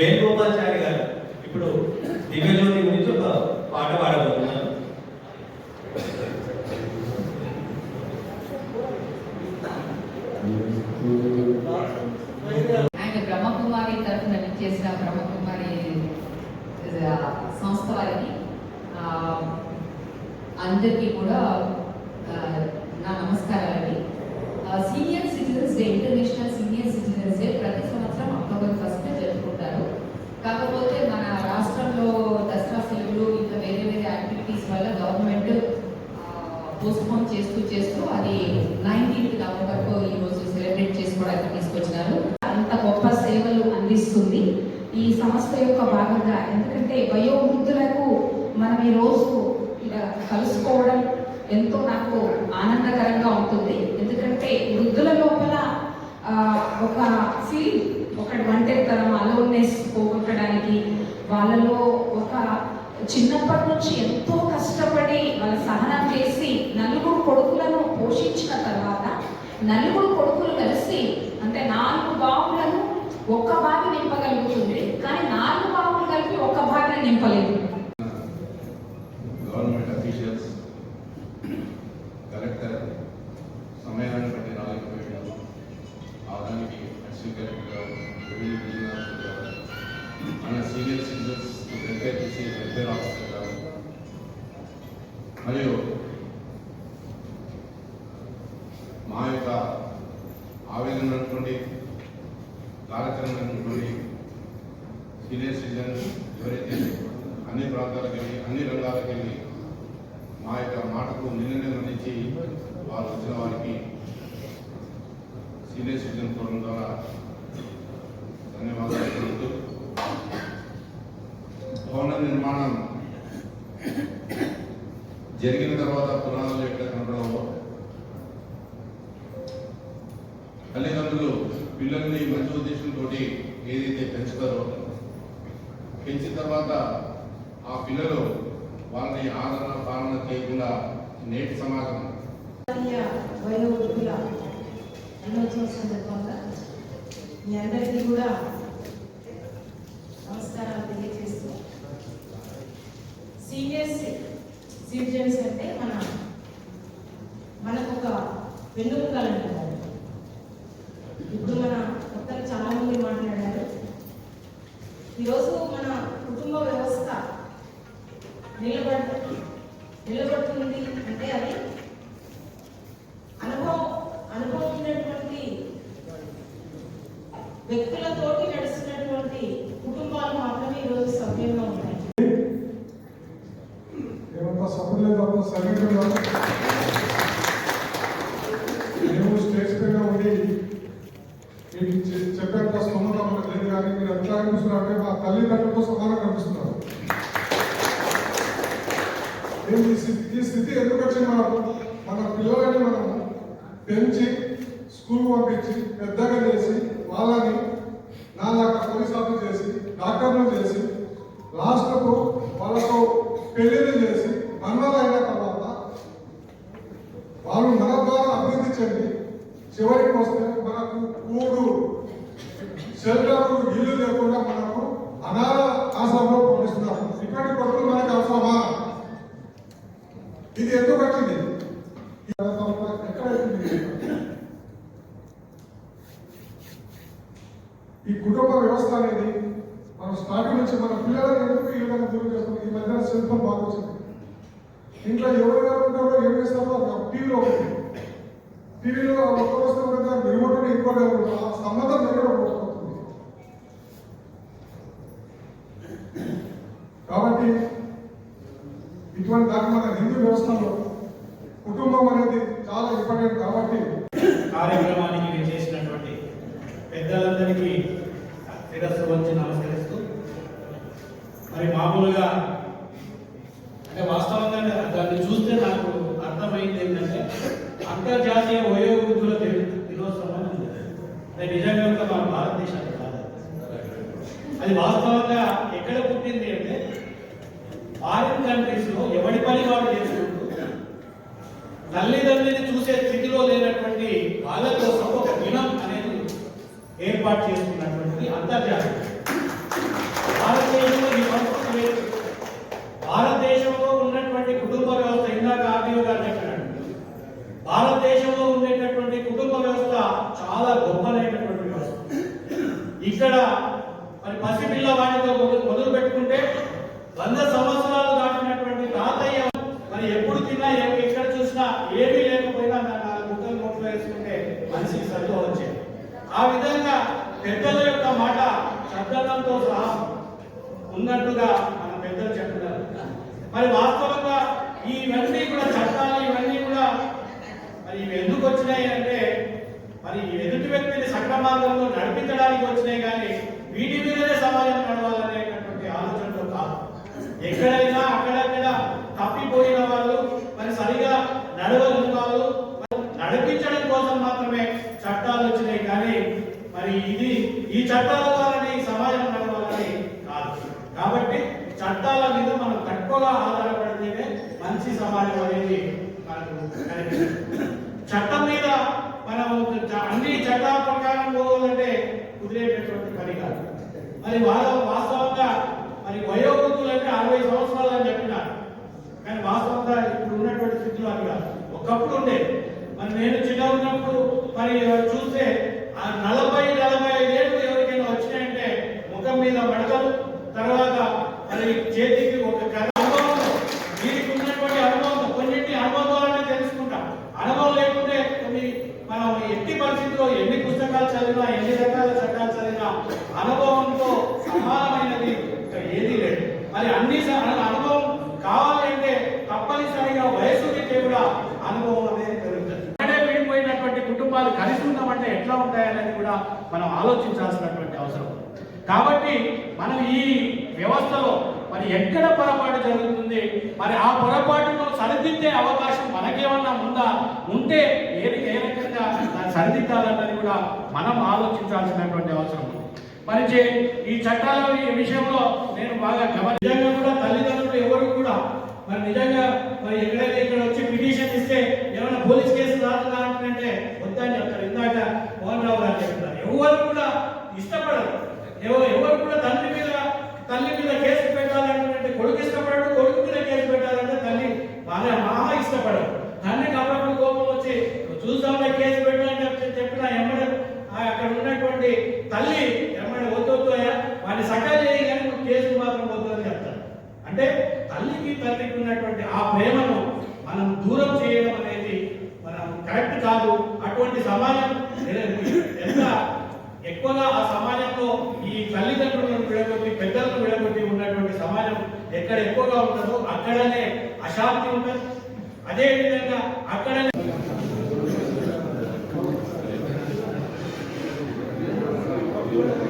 వేణుగోపాల్చారి గారు ఇప్పుడు దివ్యజ్యోతి గురించి ఒక పాట పాడబోతున్నారు. ఆయన బ్రహ్మకుమారి తరఫున చేసిన బ్రహ్మకుమారి సంస్థ వారికి అందరికీ కూడా సేవలు అందిస్తుంది. ఈ సంస్థ యొక్క భాగంగా ఎందుకంటే వయోవృద్ధులకు మనం ఈ రోజు కలుసుకోవడం ఎంతో నాకు ఆనందకరంగా ఉంటుంది. ఎందుకంటే వృద్ధుల లోపల ఒక ఫీల్ ఒక ఒంటరితనం అలోన్నెస్ పోగొట్టడానికి వాళ్ళలో ఒక చిన్నప్పటి నుంచి ఎంతో కష్టపడి వాళ్ళ సహనం చేసి నలుగురు కొడుకులను పోషించిన తర్వాత నలుగురు కొడుకులు కలిసి అంటే నాలుగు బావులను ఒక్క భాగం నింపగలుగుతుంది కానీ నాలుగు భాగములు కలిపి ఒక్క బావిని నింపలేదు. గవర్నమెంట్ అఫీషియల్స్ కలెక్టర్ సమయాన్ని బట్టి రాలేకపోయాడు ఆదానికి అడిషనల్ కలెక్టర్ గారు గారు మన సీనియర్ సిటిజన్స్ వెల్ఫేర్ చేసి వెల్ఫేర్ ఆఫీసర్ గారు మరియు మా యొక్క ఆవేదన ఉన్నటువంటి సీనియర్ సిటిజన్స్ ఎవరైతే అన్ని ప్రాంతాలకు వెళ్ళి అన్ని రంగాలకు వెళ్ళి మా యొక్క మాటకు నిర్ణయం అందించి వారు వచ్చిన వారికి సీనియర్ సిటిజన్ ఫోరం ద్వారా ధన్యవాదాలు తెలుపుతూ భవన నిర్మాణం జరిగిన తర్వాత పునాదులు ఎక్కడ కనపడవో తల్లిదండ్రులు పిల్లల్ని మంచి ఉద్దేశంతో ఏదైతే పెంచుతారో పెంచిన తర్వాత ఆ పిల్లలు వాళ్ళని ఆదరణ పాలన చేయకుండా నేటి సమాజం. వయోవృద్ధుల దినోత్సవం సందర్భంగా మీ అందరికీ కూడా నమస్కారాలు తెలియజేస్తూ సీనియర్ సిటిజన్స్ అంటే మన మనకు ఒక వెన్నుముకలు అంటారు ఇప్పుడు మన కొత్తలు చాలా మంది మాట్లాడారు ఈరోజు మన కుటుంబ వ్యవస్థ నిలబడ నిలబడుతుంది అంటే అది అనుభవం అనుభవం ఉన్నటువంటి వ్యక్తులతోటి నడుస్తున్నటువంటి కుటుంబాలు మాత్రమే ఈరోజు సభ్యంగా ఉన్నాయి. ఏమంతా సభ్యులేదు అంత సైలెంట్గా మేము స్టేజ్ పైన ఉండి మీకు చె- చెప్పేంత స్తోమత మనకు లేదు కానీ మీరు ఎట్లా కనిపిస్తున్నారంటే మా తల్లిదండ్రులతో సమానం కనిపిస్తున్నారు మేము ఈ స్థితి ఎందుకు వచ్చింది మనకు మన పిల్లలని మనం పెంచి స్కూల్ పంపించి పెద్దగా చేసి వాళ్ళని నాలాగా పోలీస్ ఆఫీస్ చేసి డాక్టర్లు చేసి లాస్ట్కు వాళ్ళతో పెళ్ళిళ్ళు చేసి మరణాలు తర్వాత వాళ్ళు మన ద్వారా అభివృద్ధి చెంది చివరికి వస్తే మనకు కూడు షెల్టర్ ఇల్లు లేకుండా మనకు అనాథ ఆశ్రమంలో పంపిస్తున్నారు ఇటువంటి కొడుకులు మనకి అవసరమా ఇది ఎందుకు వచ్చింది ఈ సంవత్సరం ఎక్కడ అవుతుంది ఈ కుటుంబ వ్యవస్థ అనేది మనం స్టార్టింగ్ నుంచి మన పిల్లలను ఎందుకు ఈ విధంగా దూరం చేస్తాం ఈ మధ్యన సెల్ ఫోన్ బాగా వచ్చింది. ఇంట్లో ఎవరైనా ఉంటారో ఏం చేస్తారో ఒక టీవీలో ఉంటుంది. టీవీలో ఒక్క వస్తువు కూడా రిమోట్ ఇంకోటి ఉంటుంది ఆ సంబంధం దగ్గర పోతుంది కాబట్టి ఇటువంటి దాకా మన హిందూ వ్యవస్థలో కుటుంబం అనేది చాలా ఇంపార్టెంట్ కాబట్టి కార్యక్రమానికి పెద్దలందరికీ శిరస్సు వచ్చి నమస్కరిస్తూ మరి మామూలుగా అంటే వాస్తవంగా దాన్ని చూస్తే నాకు అర్థమైంది ఏంటంటే అంతర్జాతీయ వయోవృద్ధుల దినోత్సవం అది నిజంగా మన భారతదేశానికి కాదు. అది వాస్తవంగా ఎక్కడ పుట్టింది అంటే ఫారిన్ కంట్రీస్లో ఎవడి పని వాడు చేసుకుంటూ తల్లిదండ్రిని చూసే స్థితిలో లేనటువంటి వాళ్ళ కోసం ఒక దినం అనేది ఏర్పాటు చేసుకున్నటువంటిది అంతర్జాతీయ భారతదేశంలో ఈ పరిస్థితి లేదు భారతదేశంలో ఉన్నటువంటి కుటుంబ వ్యవస్థ ఇందాక ఆర్టీఓ గారు చెప్పినట్టు భారతదేశంలో ఉండేటటువంటి కుటుంబ వ్యవస్థ చాలా గొప్పదైనటువంటి వ్యవస్థ ఇక్కడ మరి పసిపిల్ల వాడితో మొదలు మొదలు పెట్టుకుంటే వంద సంవత్సరాలు దాటినటువంటి తాతయ్య మరి ఎప్పుడు తిన్నా ఎ- ఎక్కడ చూసినా ఏమీ లేకపోయినా దాన్ని నాలుగు ముక్కలు నోట్లో వేసుకుంటే మనిషికి సర్దు వచ్చేది ఆ విధంగా పెద్దల యొక్క మాట శబ్దంతో సహా ఉన్నట్టుగా మన పెద్దలు చెప్తున్నారు. మరి వాస్తవంగా ఇవన్నీ కూడా చట్టాలు ఇవన్నీ కూడా మరి ఇవి ఎందుకు వచ్చినాయి అంటే మరి ఎదుటి వ్యక్తిని సక్ర మార్గంలో నడిపించడానికి వచ్చినాయి కానీ వీటి మీదనే సమాజం నడవాలనేటటువంటి ఆలోచనతో కాదు. ఎక్కడైనా అక్కడక్కడ తప్పిపోయిన వాళ్ళు మరి సరిగా నడవలేని వాళ్ళు నడిపించడం కోసం మాత్రమే చట్టాలు వచ్చినాయి కానీ మరి ఇది ఈ చట్టాల ద్వారానే ఈ సమాజం నడవాలని కాదు కాబట్టి చట్టాల మీద మనం తక్కువగా ఆధారపడితేనే మంచి అనేది మనకు చట్టం మీద మనం అన్ని చట్టాల ప్రకారం పోవాలంటే కుదిరేటటువంటి పని కాదు. మరి వాళ్ళ వాస్తవంగా మరి వయోవృద్ధులు అంటే అరవై సంవత్సరాలు అని చెప్పినారు. కానీ వాస్తవంగా ఇప్పుడు ఉన్నటువంటి స్థితిలో అది కాదు. ఒకప్పుడు ఉండే. మరి నేను చిన్న ఉన్నప్పుడు మరి చూస్తే ఆ నలభై నలభై సమానమైనది ఏది లేదు. మరి అన్ని అనుభవం కావాలి అంటే తప్పనిసరిగా వయసు కూడా అనుభవం అనేది పెరుగుతుంది. విడిపోయినటువంటి కుటుంబాలు కలిసి ఉన్నామంటే ఎట్లా ఉంటాయనేది కూడా మనం ఆలోచించాల్సినటువంటి అవసరం కాబట్టి మనం ఈ వ్యవస్థలో మరి ఎక్కడ పొరపాటు జరుగుతుంది మరి ఆ పొరపాటును సరిదిద్దే అవకాశం మనకేమన్నా ఉందా? ఉంటే ఏ ఏ రకంగా సరిదిద్దాలన్నది కూడా మనం ఆలోచించాల్సినటువంటి అవసరం ఉంది. మరి ఈ చట్టాల విషయంలో నేను బాగా గమనిజంగా కూడా తల్లిదండ్రులు ఎవరు కూడా మరి నిజంగా మరి ఎక్కడైతే ఇక్కడ వచ్చి పిటిషన్ ఇస్తే ఏమైనా పోలీస్ కేసు రాదుగా అంటే వద్దని చెప్తారు. ఇందాక మోహన్ రావు గారు చెప్తారు ఎవరు కూడా ఇష్టపడరు. ఎవరు ఎవరు కూడా తండ్రి మీద తల్లి మీద కేసు పెట్టాలంటే కొడుకు ఇష్టపడడు కొడుకు మీద కేసు పెట్టాలంటే తల్లి బాగా బాగా ఇష్టపడరు తండ్రి కాబట్టి కోపం వచ్చి చూద్దాంలే కేసు పెట్టాలని చెప్పి చెప్పిన ఎమ్మడ ఆ అక్కడ ఉన్నటువంటి తల్లి అయ్యా సకాలు సకాల చేయి కానీ నువ్వు కేసు మాత్రం పోతుందని చెప్తాడు అంటే తల్లికి తండ్రికి ఉన్నటువంటి ఆ ప్రేమను మనం దూరం చేయడం అనేది మనం కరెక్ట్ కాదు అటువంటి సమాజం ఎంత ఎక్కువగా ఆ సమాజంలో ఈ తల్లిదండ్రులను విడగొట్టి పెద్దలను విడగొట్టి ఉన్నటువంటి సమాజం ఎక్కడ ఎక్కువగా ఉంటుందో అక్కడనే అశాంతి ఉంటుంది అదే విధంగా అక్కడనే you.